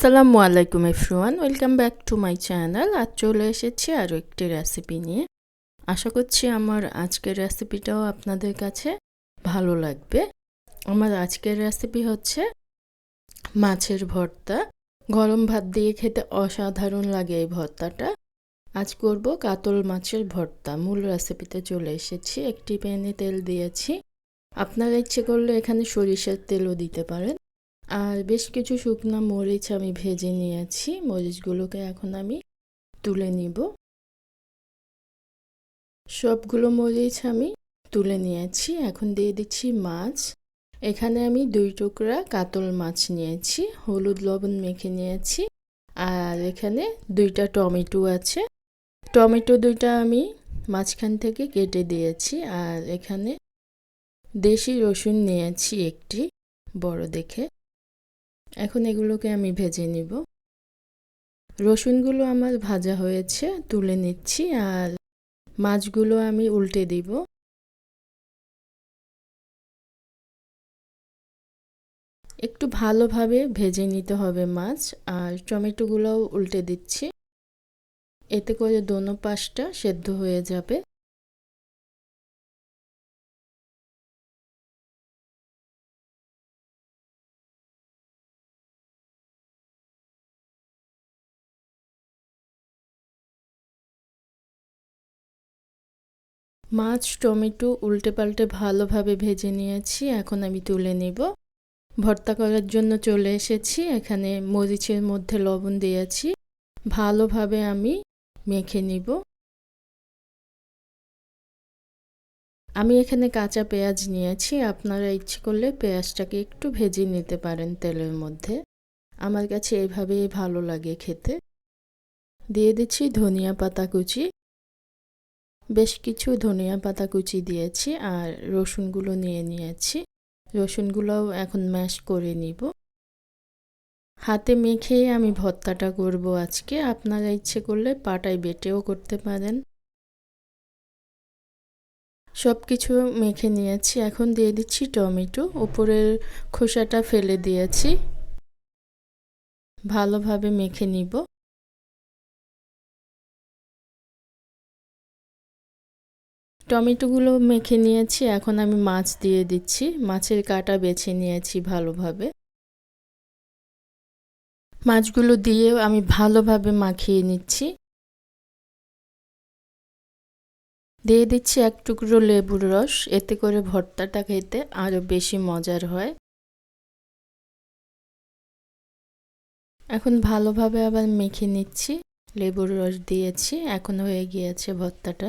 আসসালামু আলাইকুম everyone welcome back to my channel. আজ চলে এসেছি আরও একটি রেসিপি নিয়ে। আশা করছি আমার আজকের রেসিপিটাও আপনাদের কাছে ভালো লাগবে। আমার আজকের রেসিপি হচ্ছে মাছের ভর্তা। গরম ভাত দিয়ে খেতে অসাধারণ লাগে এই ভর্তাটা। আজ করব কাতল মাছের ভর্তা। মূল রেসিপিতে চলে এসেছি। একটি প্যানে তেল দিয়েছি। আপনারা ইচ্ছে করলে এখানে সরিষার তেলও দিতে পারেন। আর বেশ কিছু শুকনো মরিচ আমি ভেজে নিয়েছি। মরিচগুলোকে এখন আমি তুলে নিব। সবগুলো মরিচ আমি তুলে নিয়েছি। এখন দিয়ে দিচ্ছি মাছ। এখানে আমি দুই টুকরা কাতল মাছ নিয়েছি। হলুদ লবণ মেখে নিয়েছি। আর এখানে দুইটা টমেটো আছে। টমেটো দুইটা আমি মাঝখান থেকে কেটে দিয়েছি। আর এখানে দেশি রসুন নিয়েছি একটি, বড় দেখে। এখন এগুলোকে আমি ভেজে নিব। রসুনগুলো আমার ভাজা হয়েছে, তুলে নিচ্ছি আর মাছগুলো আমি উল্টে দিব। একটু ভালোভাবে ভেজে নিতে হবে মাছ আর টমেটোগুলোও উল্টে দিচ্ছি। এতে করে দোনো পাশটা সেদ্ধ হয়ে যাবে। মাছ, টমেটো উল্টে পাল্টে ভালোভাবে ভেজে নিয়েছি, এখন আমি তুলে নেব। ভর্তা করার জন্য চলে এসেছি, এখানে মরিচের মধ্যে লবণ দিয়েছি, ভালোভাবে আমি মেখে নিব। আমি এখানে কাঁচা পেঁয়াজ নিয়েছি, আপনারা ইচ্ছে করলে পেঁয়াজটাকে একটু ভেজে নিতে পারেন তেলের মধ্যে। আমার কাছে এভাবেই ভালো লাগে খেতে। দিয়ে দিচ্ছি ধনিয়া পাতা কুচি। বেশ কিছু ধনিয়া পাতা কুচি দিয়েছি আর রসুনগুলো নিয়ে নিয়েছি। রসুনগুলোও এখন ম্যাশ করে নিব। হাতে মেখে আমি ভর্তাটা করব আজকে। আপনারা ইচ্ছে করলে পাটায় বেটেও করতে পারেন। সব কিছু মেখে নিয়েছি। এখন দিয়ে দিচ্ছি টমেটো। উপরের খোসাটা ফেলে দিয়েছি। ভালোভাবে মেখে নিব। টমেটোগুলো মেখে নিয়েছি, এখন আমি মাছ দিয়ে দিচ্ছি। মাছের কাটা বেছে নিয়েছি ভালোভাবে। মাছগুলো দিয়ে আমি ভালোভাবে মাখিয়ে নিচ্ছি। দিয়ে দিচ্ছি এক টুকরো লেবুর রস, এতে করে ভর্তাটা খেতে আরও বেশি মজার হয়। এখন ভালোভাবে আবার মেখে নিচ্ছি। লেবুর রস দিয়েছি, এখন হয়ে গিয়েছে ভর্তাটা।